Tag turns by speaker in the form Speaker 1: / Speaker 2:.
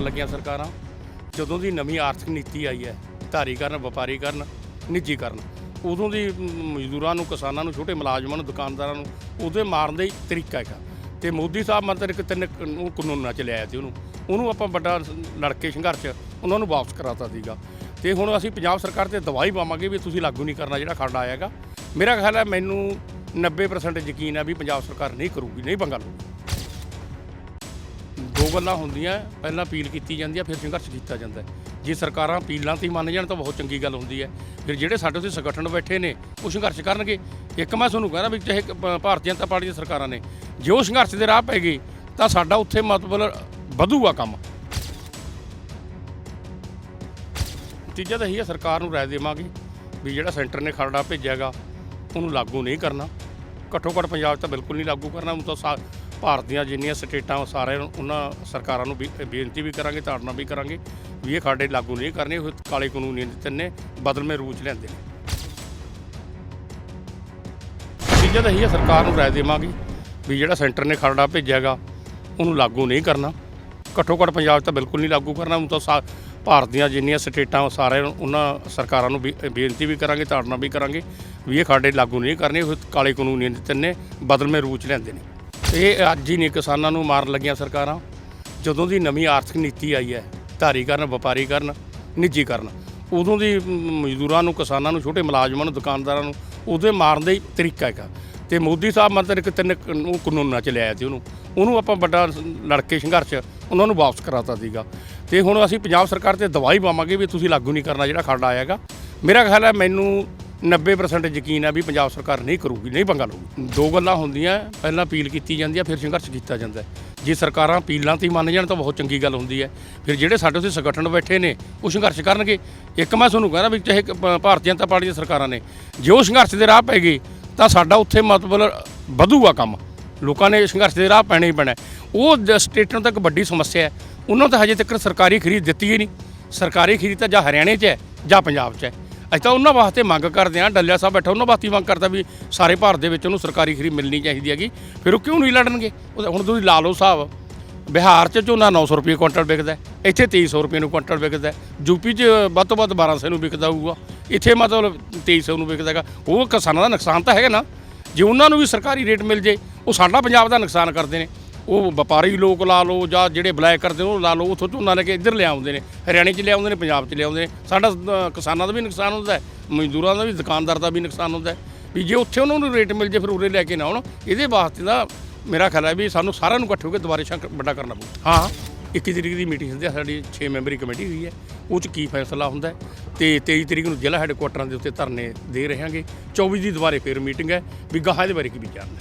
Speaker 1: ਮਾਰਨ ਲੱਗੀਆਂ ਸਰਕਾਰਾਂ, ਜਦੋਂ ਦੀ ਨਵੀਂ ਆਰਥਿਕ ਨੀਤੀ ਆਈ ਹੈ ਧਾਰੀਕਰਨ ਵਪਾਰੀਕਰਨ ਨਿੱਜੀਕਰਨ ਉਦੋਂ ਦੀ ਮਜ਼ਦੂਰਾਂ ਨੂੰ, ਕਿਸਾਨਾਂ ਨੂੰ, ਛੋਟੇ ਮੁਲਾਜ਼ਮਾਂ ਨੂੰ, ਦੁਕਾਨਦਾਰਾਂ ਨੂੰ, ਉਹਦੇ ਮਾਰਨ ਦਾ ਹੀ ਤਰੀਕਾ ਹੈਗਾ। ਤੇ ਮੋਦੀ ਸਾਹਿਬ ਮੰਤਰ ਇੱਕ ਤਿੰਨ ਕ- ਉਹ ਕਾਨੂੰਨ ਨਾਲ ਚਲਿਆ ਸੀ ਉਹਨੂੰ। ਉਹਨੂੰ ਆਪਾਂ ਵੱਡਾ ਲੜਕੇ ਸੰਘਰਸ਼, ਉਹਨਾਂ ਨੂੰ ਵਾਪਸ ਕਰਾਤਾ ਸੀਗਾ। ਤੇ ਹੁਣ ਅਸੀਂ ਪੰਜਾਬ ਸਰਕਾਰ ਤੇ ਦਵਾਈ ਪਾਵਾਂਗੇ ਵੀ ਤੁਸੀਂ ਲਾਗੂ ਨਹੀਂ ਕਰਨਾ ਜਿਹੜਾ ਖਰੜਾ ਆਏਗਾ ਮੇਰਾ ਖਿਆਲ ਹੈ ਮੈਨੂੰ 90% ਯਕੀਨ ਹੈ ਵੀ ਪੰਜਾਬ ਸਰਕਾਰ ਨਹੀਂ ਕਰੂਗੀ, ਨਹੀਂ ਪੰਗਾ ਲਊਗੀ। ਦੋ ਗੱਲਾਂ ਹੁੰਦੀਆਂ, ਪਹਿਲਾਂ ਅਪੀਲ ਕੀਤੀ ਜਾਂਦੀ ਹੈ ਫਿਰ ਸੰਘਰਸ਼ ਕੀਤਾ ਜਾਂਦਾ ਜੇ ਸਰਕਾਰਾਂ ਅਪੀਲਾਂ ਤੇ ਹੀ ਮੰਨ ਜਾਣ ਤਾਂ ਬਹੁਤ ਚੰਗੀ ਗੱਲ ਹੁੰਦੀ ਹੈ। ਫਿਰ ਜਿਹੜੇ ਸਾਡੇ ਉੱਤੇ ਸੰਗਠਨ ਬੈਠੇ ਨੇ, ਉਹ ਸੰਘਰਸ਼ ਕਰਨਗੇ। ਇੱਕ ਮੈਂ ਤੁਹਾਨੂੰ ਕਹਿੰਦਾ ਵੀ ਚਾਹੇ ਭਾਰਤੀ ਜਨਤਾ ਪਾਰਟੀ ਦੀਆਂ ਸਰਕਾਰਾਂ ਨੇ, ਜੇ ਉਹ ਸੰਘਰਸ਼ ਦੇ ਰਾਹ ਪੈ ਗਏ, ਤਾਂ ਸਾਡਾ ਉੱਥੇ ਮਤਲਬ ਵਧੂਗਾ ਕੰਮ। ਤੀਜਾ ਤਾਂ ਇਹੀ ਹੈ ਸਰਕਾਰ ਨੂੰ ਰਾਏ ਦੇਵਾਂਗੇ ਵੀ ਜਿਹੜਾ ਸੈਂਟਰ ਨੇ ਖਰੜਾ ਭੇਜਿਆਗਾ, ਉਹਨੂੰ ਲਾਗੂ ਨਹੀਂ ਕਰਨਾ। ਘੱਟੋ ਘੱਟ ਪੰਜਾਬ 'ਚ ਤਾਂ ਬਿਲਕੁਲ ਨਹੀਂ ਲਾਗੂ ਕਰਨਾ ਉਹ ਤਾਂ ਸਾ- ਭਾਰਤ ਦੀਆਂ ਜਿੰਨੀਆਂ ਸਟੇਟਾਂ ਸਾਰੇ ਉਹਨਾਂ ਸਰਕਾਰਾਂ ਨੂੰ ਬੇ- ਬੇਨਤੀ ਵੀ ਕਰਾਂਗੇ ਤਾੜਨਾ ਵੀ ਕਰਾਂਗੇ ਵੀ ਇਹ ਖਰੜੇ ਲਾਗੂ ਨਹੀਂ ਕਰਨੇ, ਉਹ ਕਾਲੇ ਕਾਨੂੰਨ ਨਹੀਂ ਦਿੱਤੇ ਨੇ, ਬਦਲਵੇਂ ਰੂਪ 'ਚ ਲਿਆਂਦੇ ਨੇ। ਤੀਜਾ ਤਾਂ ਇਹੀ ਹੈ, ਸਰਕਾਰ ਨੂੰ ਰਾਏ ਦੇਵਾਂਗੇ ਵੀ ਜਿਹੜਾ ਸੈਂਟਰ ਨੇ ਖਰੜਾ ਭੇਜਿਆਗਾ ਉਹਨੂੰ ਲਾਗੂ ਨਹੀਂ ਕਰਨਾ। ਘੱਟੋ ਘੱਟ ਪੰਜਾਬ 'ਚ ਤਾਂ ਬਿਲਕੁਲ ਨਹੀਂ ਲਾਗੂ ਕਰਨਾ, ਉਹ ਤਾਂ ਸਾ- ਭਾਰਤ ਦੀਆਂ ਜਿੰਨੀਆਂ ਸਟੇਟਾਂ ਸਾਰੇ ਉਹਨਾਂ ਸਰਕਾਰਾਂ ਨੂੰ ਬੇ- ਬੇਨਤੀ ਵੀ ਕਰਾਂਗੇ ਤਾੜਨਾ ਵੀ ਕਰਾਂਗੇ ਵੀ ਇਹ ਖਰੜੇ ਲਾਗੂ ਨਹੀਂ ਕਰਨੇ, ਉਹ ਕਾਲੇ ਕਾਨੂੰਨ ਨਹੀਂ ਦਿੱਤੇ ਨੇ, ਬਦਲਵੇਂ ਰੂਪ 'ਚ ਲਿਆਂਦੇ ਨੇ। ਇਹ ਅੱਜ ਹੀ ਨਹੀਂ ਕਿਸਾਨਾਂ ਨੂੰ ਮਾਰਨ ਲੱਗੀਆਂ ਸਰਕਾਰਾਂ। ਜਦੋਂ ਦੀ ਨਵੀਂ ਆਰਥਿਕ ਨੀਤੀ ਆਈ ਹੈ ਧਾਰੀਕਰਨ ਵਪਾਰੀਕਰਨ ਨਿੱਜੀਕਰਨ ਉਦੋਂ ਦੀ ਮਜ਼ਦੂਰਾਂ ਨੂੰ, ਕਿਸਾਨਾਂ ਨੂੰ, ਛੋਟੇ ਮੁਲਾਜ਼ਮਾਂ ਨੂੰ, ਦੁਕਾਨਦਾਰਾਂ ਨੂੰ, ਉਹਦੇ ਮਾਰਨ ਦਾ ਹੀ ਤਰੀਕਾ ਹੈਗਾ। ਤੇ ਮੋਦੀ ਸਾਹਿਬ ਮੰਤਰ ਇੱਕ ਤਿੰਨ ਕ- ਉਹ ਕਾਨੂੰਨ ਨਾਲ ਚਲਿਆ ਸੀ ਉਹਨੂੰ। ਉਹਨੂੰ ਆਪਾਂ ਵੱਡਾ ਲੜਕੇ ਸੰਘਰਸ਼ ਉਹਨਾਂ ਨੂੰ ਵਾਪਸ ਕਰਾਤਾ ਸੀਗਾ। ਤੇ ਹੁਣ ਅਸੀਂ ਪੰਜਾਬ ਸਰਕਾਰ ਤੇ ਦਵਾਈ ਪਾਵਾਂਗੇ ਵੀ ਤੁਸੀਂ ਲਾਗੂ ਨਹੀਂ ਕਰਨਾ ਜਿਹੜਾ ਖਰੜਾ ਆਏਗਾ ਮੇਰਾ ਖਿਆਲ ਹੈ ਮੈਨੂੰ 90% ਯਕੀਨ ਹੈ ਵੀ ਪੰਜਾਬ ਸਰਕਾਰ ਨਹੀਂ ਕਰੂਗੀ, ਨਹੀਂ ਪੰਗਾ ਲਊਗੀ। ਦੋ ਗੱਲਾਂ ਹੁੰਦੀਆਂ, ਪਹਿਲਾਂ ਅਪੀਲ ਕੀਤੀ ਜਾਂਦੀ ਹੈ ਫਿਰ ਸੰਘਰਸ਼ ਕੀਤਾ ਜਾਂਦਾ ਜੇ ਸਰਕਾਰਾਂ ਅਪੀਲਾਂ ਤੇ ਹੀ ਮੰਨ ਜਾਣ ਤਾਂ ਬਹੁਤ ਚੰਗੀ ਗੱਲ ਹੁੰਦੀ ਹੈ। ਫਿਰ ਜਿਹੜੇ ਸਾਡੇ ਉੱਥੇ ਸੰਗਠਨ ਬੈਠੇ ਨੇ, ਉਹ ਸੰਘਰਸ਼ ਕਰਨਗੇ। ਇੱਕ ਮੈਂ ਤੁਹਾਨੂੰ ਕਹਿੰਦਾ ਵੀ ਚਾਹੇ ਭਾਰਤੀ ਜਨਤਾ ਪਾਰਟੀ ਦੀਆਂ ਸਰਕਾਰਾਂ ਨੇ, ਜੇ ਉਹ ਸੰਘਰਸ਼ ਦੇ ਰਾਹ ਪੈ ਗਈ ਤਾਂ ਸਾਡਾ ਉੱਥੇ ਮਤਲਬ ਵਧੂਗਾ ਕੰਮ। ਲੋਕਾਂ ਨੇ ਸੰਘਰਸ਼ ਦੇ ਰਾਹ ਪੈਣਾ ਹੀ ਪੈਣਾ ਉਹ ਸਟੇਟਾਂ ਨੂੰ ਤਾਂ ਇੱਕ ਵੱਡੀ ਸਮੱਸਿਆ ਹੈ। ਉਹਨਾਂ ਤਾਂ ਹਜੇ ਤੱਕ ਸਰਕਾਰੀ ਖਰੀਦ ਦਿੱਤੀ ਹੀ ਨਹੀਂ। ਸਰਕਾਰੀ ਖਰੀਦ ਤਾਂ ਜਾਂ ਹਰਿਆਣੇ 'ਚ ਹੈ ਜਾਂ ਪੰਜਾਬ 'ਚ ਹੈ। ਅਸੀਂ ਤਾਂ ਉਹਨਾਂ ਵਾਸਤੇ ਮੰਗ ਕਰਦੇ ਹਾਂ ਡੱਲਿਆ ਸਾਹਿਬ ਬੈਠਾ ਉਹਨਾਂ ਵਾਸਤੇ ਮੰਗ ਕਰਦਾ ਵੀ ਸਾਰੇ ਭਾਰਤ ਦੇ ਵਿੱਚ ਉਹਨੂੰ ਸਰਕਾਰੀ ਖਰੀਦ ਮਿਲਣੀ ਚਾਹੀਦੀ ਹੈਗੀ। ਫਿਰ ਉਹ ਕਿਉਂ ਨਹੀਂ ਲੜਨਗੇ? ਉਹ ਹੁਣ ਤੁਸੀਂ ਲਾ ਲਓ ਸਾਹਿਬ ਬਿਹਾਰ 'ਚ ਝੋਨਾ 900 ਰੁਪਏ ਕੁਇੰਟਲ ਵਿਕਦਾ ਹੈ, ਇੱਥੇ 2300 ਰੁਪਏ ਨੂੰ ਕੁਇੰਟਲ ਵਿਕਦਾ ਹੈ। ਯੂਪੀ 'ਚ ਵੱਧ ਤੋਂ ਵੱਧ 1200 ਨੂੰ ਵਿਕਦਾ ਹੋਊਗਾ। ਇੱਥੇ ਮਤਲਬ 2300 ਨੂੰ ਵਿਕਦਾ ਹੈਗਾ। ਉਹ ਕਿਸਾਨਾਂ ਦਾ ਨੁਕਸਾਨ ਤਾਂ ਹੈਗਾ ਨਾ। ਜੇ ਉਹਨਾਂ ਨੂੰ ਵੀ ਸਰਕਾਰੀ ਰੇਟ ਮਿਲ ਜੇ ਉਹ ਸਾਡਾ ਪੰਜਾਬ ਦਾ ਨੁਕਸਾਨ ਕਰਦੇ ਨੇ। ਉਹ ਵਪਾਰੀ ਲੋਕ ਲਾ ਲਓ ਜਾਂ ਜਿਹੜੇ ਬਲੈਕ ਕਰਦੇ ਉਹ ਲਾ ਲਓ। ਉੱਥੋਂ ਝੋਨਾ ਲੈ ਕੇ ਇੱਧਰ ਲਿਆਉਂਦੇ ਨੇ ਹਰਿਆਣੇ 'ਚ ਲਿਆਉਂਦੇ ਨੇ ਪੰਜਾਬ 'ਚ ਲਿਆਉਂਦੇ ਨੇ। ਸਾਡਾ ਅ, ਕਿਸਾਨਾਂ ਦਾ ਵੀ ਨੁਕਸਾਨ ਹੁੰਦਾ ਹੈ ਮਜ਼ਦੂਰਾਂ ਦਾ ਵੀ ਦੁਕਾਨਦਾਰ ਦਾ ਵੀ ਨੁਕਸਾਨ ਹੁੰਦਾ ਹੈ। ਵੀ ਜੇ ਉੱਥੇ ਉਹਨਾਂ ਨੂੰ ਰੇਟ ਮਿਲ ਜੇ ਫਿਰ ਉਰੇ ਲੈ ਕੇ ਨਾ ਆਉਣ। ਇਹਦੇ ਵਾਸਤੇ ਦਾ ਮੇਰਾ ਖਿਆਲ ਹੈ ਵੀ ਸਾਨੂੰ ਸਾਰਿਆਂ ਨੂੰ ਇਕੱਠੇ ਹੋ ਕੇ ਦੁਬਾਰੇ ਸ਼ੰਕ ਵੱਡਾ ਕਰਨਾ ਪਊ। ਹਾਂ। 21 ਤਰੀਕ ਦੀ ਮੀਟਿੰਗ ਹੁੰਦੀ ਹੈ ਸਾਡੀ 6 ਮੈਂਬਰੀ ਕਮੇਟੀ ਹੋਈ ਹੈ। ਉਹ 'ਚ ਕੀ ਫੈਸਲਾ ਹੁੰਦਾ ਹੈ? ਤੇ 23 ਤਰੀਕ ਨੂੰ ਜ਼ਿਲ੍ਹਾ ਹੈੱਡਕੁਆਟਰਾਂ ਦੇ ਉੱਤੇ ਧਰਨੇ ਦੇ ਰਹਾਂਗੇ 24 ਦੀ ਦੁਬਾਰੇ ਫੇਰ ਮੀਟਿੰਗ ਹੈ। ਵੀ ਗਾਹਾਂ ਦੇ ਬਾਰੇ ਕੀ ਵਿਚਾਰਨਾ ਹੈ